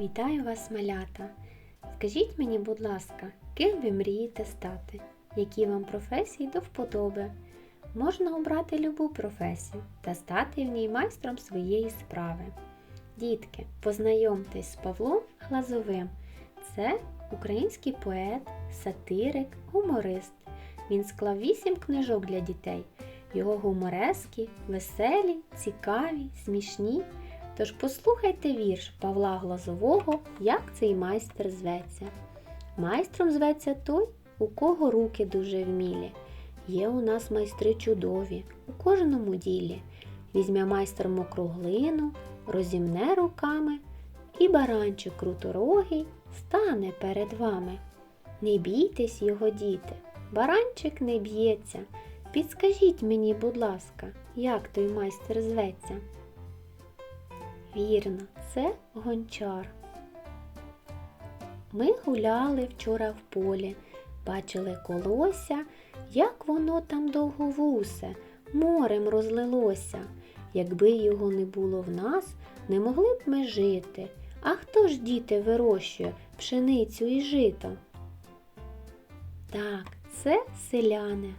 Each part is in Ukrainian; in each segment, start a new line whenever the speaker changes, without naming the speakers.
Вітаю вас, малята! Скажіть мені, будь ласка, ким ви мрієте стати? Які вам професії до вподоби? Можна обрати любу професію та стати в ній майстром своєї справи. Дітки, познайомтесь з Павлом Глазовим. Це український поет, сатирик, гуморист. Він склав вісім книжок для дітей. Його гуморески веселі, цікаві, смішні. Тож послухайте вірш Павла Глазового, як цей майстер зветься. Майстром зветься той, у кого руки дуже вмілі. Є у нас майстри чудові у кожному ділі. Візьме майстер мокруглину, розімне руками, і баранчик круторогий стане перед вами. Не бійтесь його, діти, баранчик не б'ється. Підскажіть мені, будь ласка, як той майстер зветься? Вірно, це гончар. Ми гуляли вчора в полі, бачили колося, як воно там довговусе, морем розлилося. Якби його не було в нас, не могли б ми жити. А хто ж діти вирощує пшеницю і жито? Так, це селяни.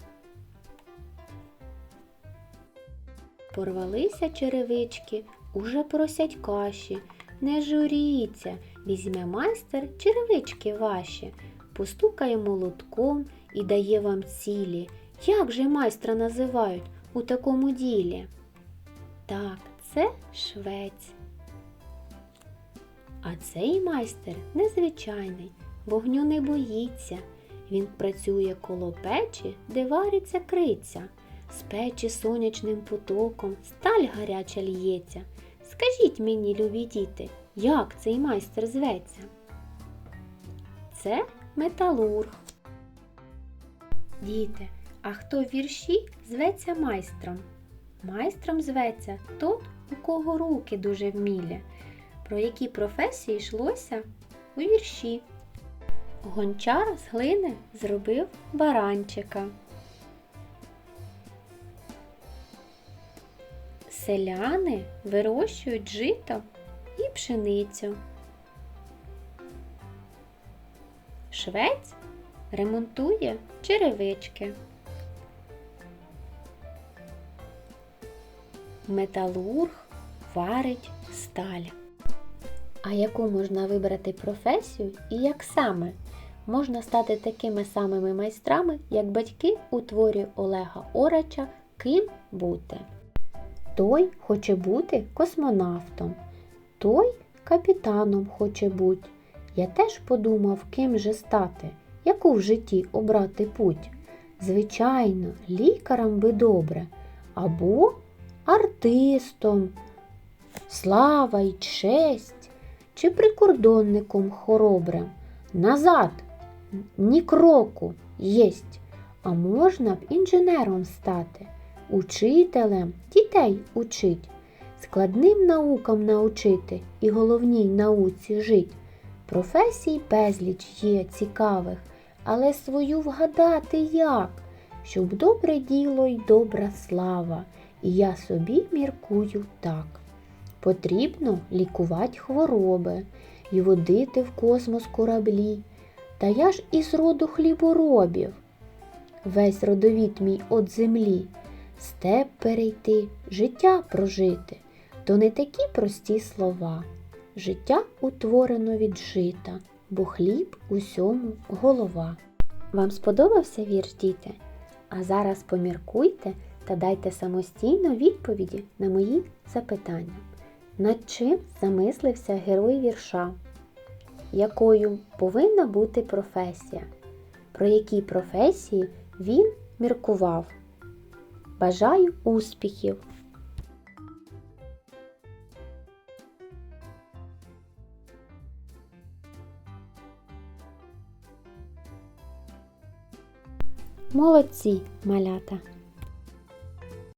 Порвалися черевички, уже просять каші. Не журіться, візьме майстер черевички ваші, постукає молотком і дає вам цілі. Як же майстра називають у такому ділі? Так, це швець. А цей майстер незвичайний, вогню не боїться. Він працює коло печі, де вариться криця. З печі сонячним потоком сталь гаряча лється. Скажіть мені, любі діти, як цей майстер зветься? Це металург. Діти, а хто в вірші зветься майстром? Майстром зветься тот, у кого руки дуже вмілі. Про які професії йшлося у вірші? Гончар з глини зробив баранчика. Селяни вирощують жито і пшеницю. Швець ремонтує черевички. Металург варить сталь. А яку можна вибрати професію і як саме? Можна стати такими самими майстрами, як батьки у творі Олега Орача Ким бути. Той хоче бути космонавтом, той капітаном хоче бути. Я теж подумав, ким же стати, яку в житті обрати путь. Звичайно, лікарем би добре, або артистом, слава й честь, чи прикордонником хоробрим. Назад, ні кроку єсть, а можна б інженером стати учителем дітей учить, складним наукам научити і головній науці жить. Професій безліч є цікавих, але свою вгадати як, щоб добре діло й добра слава, і я собі міркую так. Потрібно лікувати хвороби і водити в космос кораблі. Та я ж із роду хліборобів, весь родовід мій от землі степ перейти, життя прожити, то не такі прості слова. Життя утворено від жита, бо хліб усьому голова. Вам сподобався вірш, діти? А зараз поміркуйте та дайте самостійно відповіді на мої запитання. Над чим замислився герой вірша? Якою повинна бути професія? Про які професії він міркував? Бажаю успіхів! Молодці, малята!